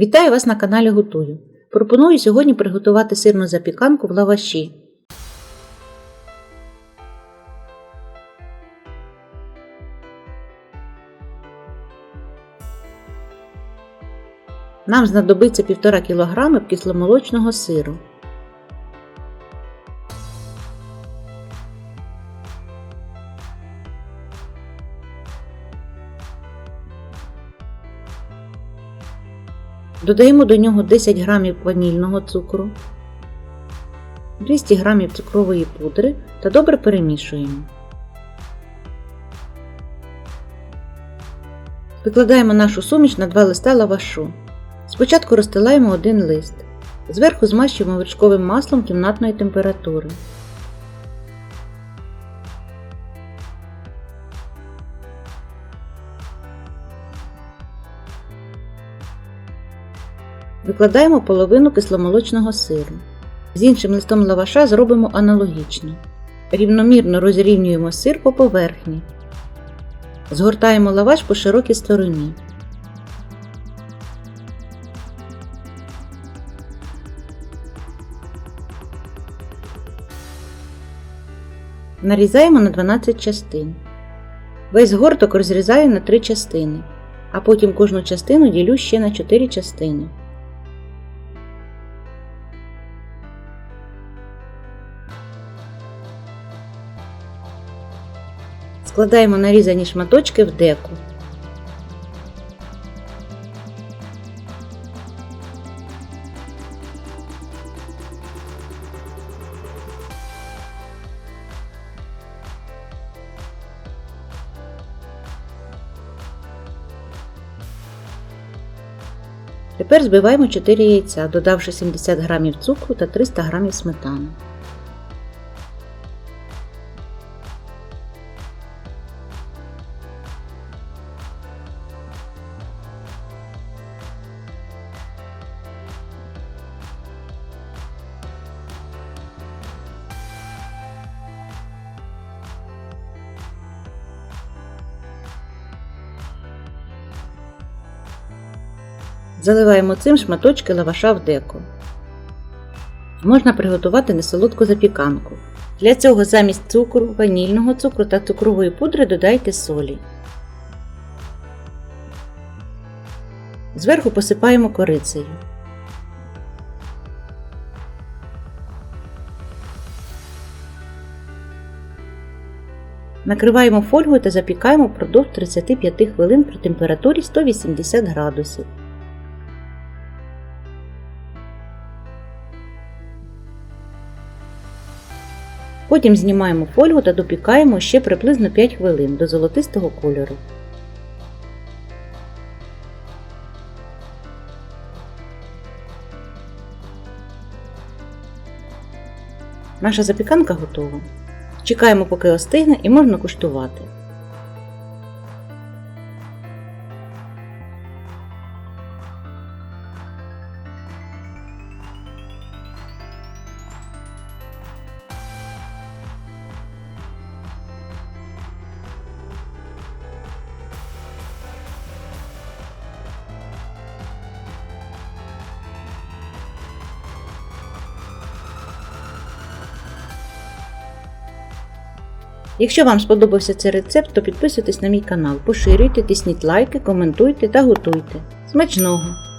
Вітаю вас на каналі Готую. Пропоную сьогодні приготувати сирну запіканку в лаваші. Нам знадобиться 1,5 кг кисломолочного сиру. Додаємо до нього 10 г ванільного цукру, 200 г цукрової пудри та добре перемішуємо. Викладаємо нашу суміш на два листа лавашу. Спочатку розстилаємо один лист. Зверху змащуємо вершковим маслом кімнатної температури. Викладаємо половину кисломолочного сиру. З іншим листом лаваша зробимо аналогічно. Рівномірно розрівнюємо сир по поверхні. Згортаємо лаваш по широкій стороні. Нарізаємо на 12 частин. Весь горток розрізаю на 3 частини, а потім кожну частину ділю ще на 4 частини. Складаємо нарізані шматочки в деку. Тепер збиваємо 4 яйця, додавши 70 г цукру та 300 г сметани. Заливаємо цим шматочки лаваша в деко. Можна приготувати несолодку запіканку. Для цього замість цукру, ванільного цукру та цукрової пудри додайте солі. Зверху посипаємо корицею. Накриваємо фольгою та запікаємо впродовж 35 хвилин при температурі 180 градусів. Потім знімаємо фольгу та допікаємо ще приблизно 5 хвилин до золотистого кольору. Наша запіканка готова. Чекаємо, поки остигне і можна куштувати. Якщо вам сподобався цей рецепт, то підписуйтесь на мій канал, поширюйте, тисніть лайки, коментуйте та готуйте. Смачного!